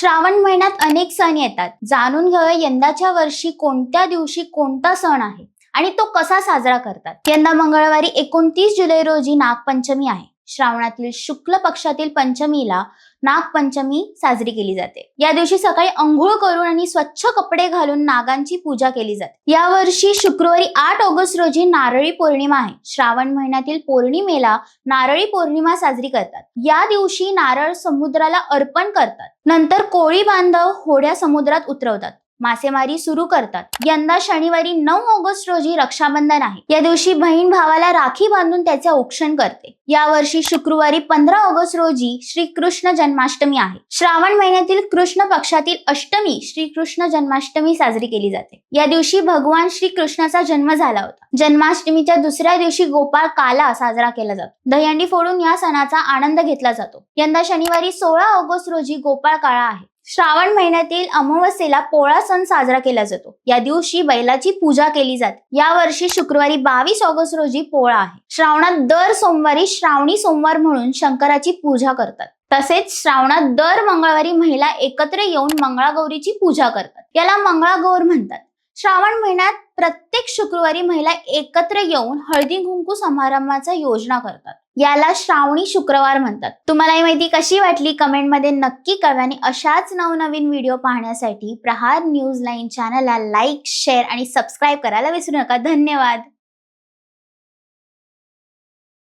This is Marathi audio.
श्रावण महिन्यात अनेक सण येतात. जाणून घेऊया यंदाच्या वर्षी कोणत्या दिवशी कोणता सण आहे आणि तो कसा साजरा करतात. यंदा मंगळवारी एकोणतीस जुलै रोजी नागपंचमी आहे. श्रावणातील शुक्ल पक्षातील पंचमीला नागपंचमी साजरी केली जाते. या दिवशी सकाळी अंघोळ करून आणि स्वच्छ कपडे घालून नागांची पूजा केली जाते. यावर्षी शुक्रवारी आठ ऑगस्ट रोजी नारळी पौर्णिमा आहे. श्रावण महिन्यातील पौर्णिमेला नारळी पौर्णिमा साजरी करतात. या दिवशी नारळ समुद्राला अर्पण करतात. नंतर कोळी बांधव होड्या समुद्रात उतरवतात. मासेमारी सुरू करतात. यंदा शनिवारी नऊ ऑगस्ट रोजी रक्षाबंधन आहे. या दिवशी बहीण भावाला राखी बांधून त्याचे औक्षण करते. यावर्षी शुक्रवारी पंधरा ऑगस्ट रोजी श्रीकृष्ण जन्माष्टमी आहे. श्रावण महिन्यातील कृष्ण पक्षातील अष्टमी श्रीकृष्ण जन्माष्टमी साजरी केली जाते. या दिवशी भगवान श्रीकृष्णाचा जन्म झाला होता. जन्माष्टमीच्या दुसऱ्या दिवशी गोपाळ काला साजरा केला जातो. दहीहंडी फोडून या सणाचा आनंद घेतला जातो. यंदा शनिवारी सोळा ऑगस्ट रोजी गोपाळ काळा आहे. श्रावण महिन्यातील अमावस्येला पोळा सण साजरा केला जातो. या दिवशी बैलाची पूजा केली जाते. या वर्षी शुक्रवारी बावीस ऑगस्ट रोजी पोळा आहे. श्रावणात दर सोमवारी श्रावणी सोमवार म्हणून शंकराची पूजा करतात. तसेच श्रावणात दर मंगळवारी महिला एकत्र येऊन मंगळागौरीची पूजा करतात. याला मंगळागौर म्हणतात. श्रावण महिन्यात प्रत्येक शुक्रवारी महिला एकत्र येऊन हळदी कुंकू समारंभाचा योजना करतात. याला श्रावणी शुक्रवार म्हणतात. तुम्हाला ही माहिती कशी वाटली? कमेंटमध्ये नक्की कळवा आणि अशाच नवनवीन व्हिडिओ पाहण्यासाठी प्रहार न्यूज लाईन चॅनलला लाईक शेअर आणि सबस्क्राईब करायला विसरू नका. धन्यवाद!